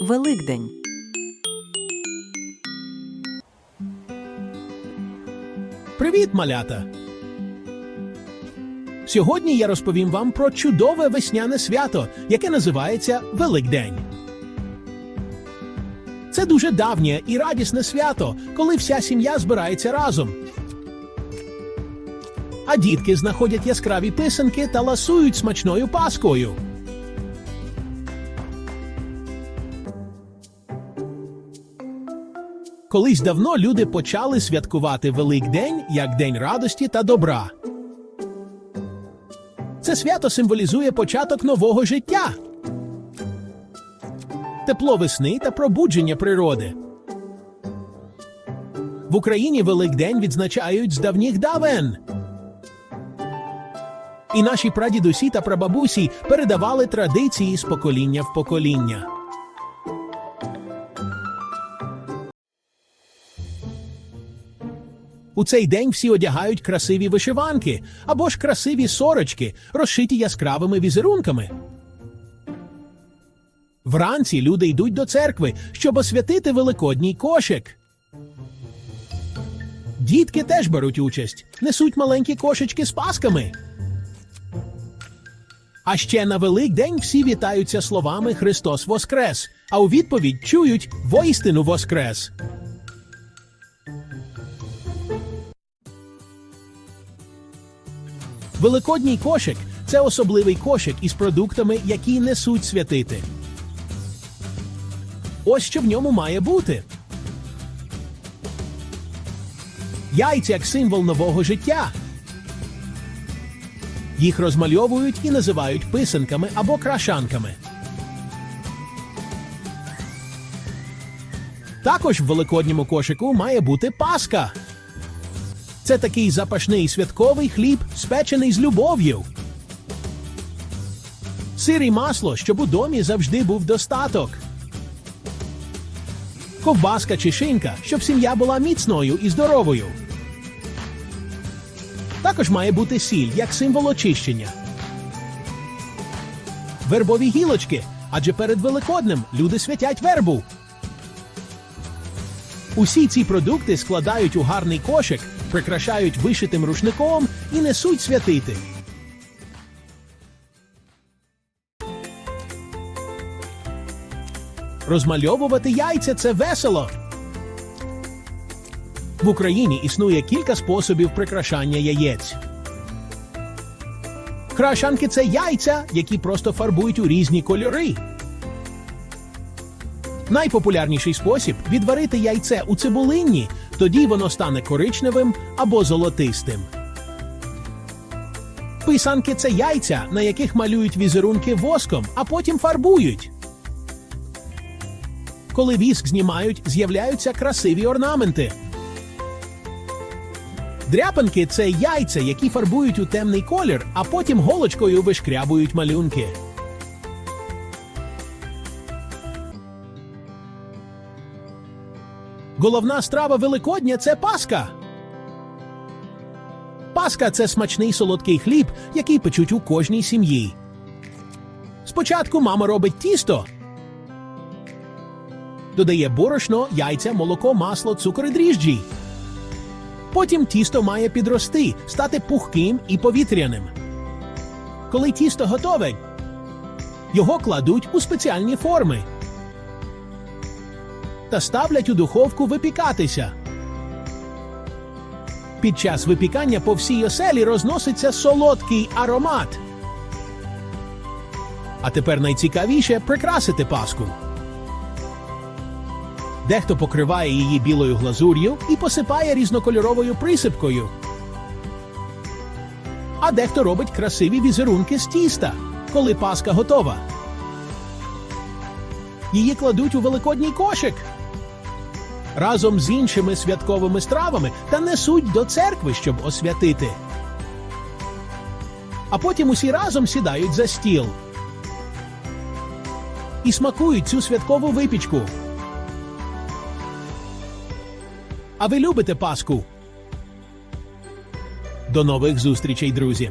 Великдень. Привіт, малята! Сьогодні я розповім вам про чудове весняне свято, яке називається Великдень. Це дуже давнє і радісне свято, коли вся сім'я збирається разом. А дітки знаходять яскраві писанки та ласують смачною паскою. Колись давно люди почали святкувати Великдень як День радості та добра. Це свято символізує початок нового життя, тепло весни та пробудження природи. В Україні Великдень відзначають з давніх давен. І наші прадідусі та прабабусі передавали традиції з покоління в покоління. У цей день всі одягають красиві вишиванки або ж красиві сорочки, розшиті яскравими візерунками. Вранці люди йдуть до церкви, щоб освятити великодній кошик. Дітки теж беруть участь, несуть маленькі кошечки з пасками. А ще на Великдень всі вітаються словами Христос Воскрес, а у відповідь чують воістину Воскрес. Великодній кошик це особливий кошик із продуктами, які несуть святити. Ось що в ньому має бути. Яйця як символ нового життя. Їх розмальовують і називають писанками або крашанками. Також в великодньому кошику має бути паска. Це такий запашний святковий хліб, спечений з любов'ю. Сир і масло, щоб у домі завжди був достаток. Ковбаска чи шинка, щоб сім'я була міцною і здоровою. Також має бути сіль як символ очищення. Вербові гілочки, адже перед Великоднем люди святять вербу. Усі ці продукти складають у гарний кошик, прикрашають вишитим рушником і несуть святити. Розмальовувати яйця це весело. В Україні існує кілька способів прикрашання яєць. Крашанки це яйця, які просто фарбують у різні кольори. Найпопулярніший спосіб відварити яйце у цибулинні, тоді воно стане коричневим або золотистим. Писанки це яйця, на яких малюють візерунки воском, а потім фарбують. Коли віск знімають, з'являються красиві орнаменти. Дряпанки це яйця, які фарбують у темний колір, а потім голочкою вишкрябують малюнки. Головна страва Великодня це паска. Паска це смачний солодкий хліб, який печуть у кожній сім'ї. Спочатку мама робить тісто, додає борошно, яйця, молоко, масло, цукор і дріжджі. Потім тісто має підрости, стати пухким і повітряним. Коли тісто готове, його кладуть у спеціальні форми та ставлять у духовку випікатися. Під час випікання по всій оселі розноситься солодкий аромат. А тепер найцікавіше прикрасити паску. Дехто покриває її білою глазур'ю і посипає різнокольоровою присипкою. А дехто робить красиві візерунки з тіста, коли паска готова. Її кладуть у великодній кошик разом з іншими святковими стравами та несуть до церкви, щоб освятити. А потім усі разом сідають за стіл і смакують цю святкову випічку. А ви любите Пасху? До нових зустрічей, друзі!